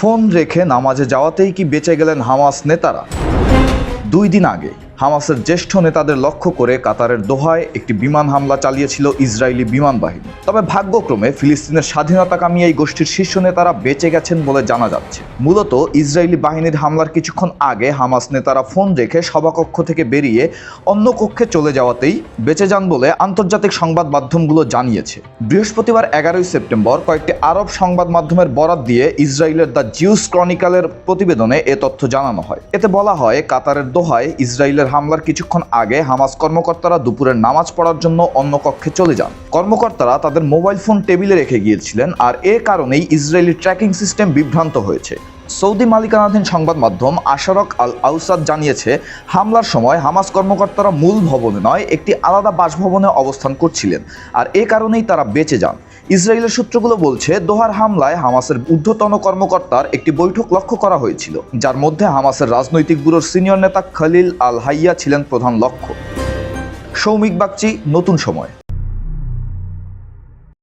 Phone রেখে নামাজে যাওয়াতেই কি বেঁচে গেলেন হামাস নেতারা? দুই দিন আগে। হামাসের জ্যেষ্ঠ নেতাদের লক্ষ্য করে কাতারের দোহায় একটি বিমান হামলা চালিয়েছিল ইসরায়েলি বিমান বাহিনী। তবে ভাগ্যক্রমে ফিলিস্তিনের স্বাধীনতাকামী এই গোষ্ঠীর শীর্ষ নেতারা বেঁচে গেছেন বলে জানা যাচ্ছে। মূলত ইসরায়েলি বাহিনীর হামলার কিছুক্ষণ আগে হামাস নেতারা ফোন রেখে সভাকক্ষ থেকে বেরিয়ে অন্য কক্ষে চলে যাওয়াতেই বেঁচে যান বলে আন্তর্জাতিক সংবাদ মাধ্যমগুলো জানিয়েছে। বৃহস্পতিবার এগারোই সেপ্টেম্বর কয়েকটি আরব সংবাদ মাধ্যমের বরাত দিয়ে ইসরায়েলের দ্য জিউস ক্রনিকালের প্রতিবেদনে এ তথ্য জানানো হয়। এতে বলা হয়, কাতারের দোহায় ইসরায়েলের হামলার কিছুক্ষণ আগে হামাস কর্মকর্তারা দুপুরের নামাজ পড়ার জন্য অন্য কক্ষে চলে যান। কর্মকর্তারা তাদের মোবাইল ফোন টেবিলে রেখে গিয়েছিলেন আর এ কারণেই ইসরায়েলি ট্র্যাকিং সিস্টেম বিভ্রান্ত হয়েছে। সৌদি মালিকানাধীন সংবাদ মাধ্যম আশারক আল আউসাদ জানিয়েছে, হামলার সময় হামাস কর্মকর্তারা মূল ভবনে নয়, একটি আলাদা বাসভবনে অবস্থান করছিলেন। আর এ কারণেই তারা বেঁচে যান। ইসরায়েলের সূত্রগুলো বলছে, দোহার হামলায় হামাসের ঊর্ধ্বতন কর্মকর্তার একটি বৈঠক লক্ষ্য করা হয়েছিল, যার মধ্যে হামাসের রাজনৈতিক ব্যুরোর সিনিয়র নেতা খলিল আল হাইয়া ছিলেন প্রধান লক্ষ্য। সৌমিক বাগচি, নতুন সময়।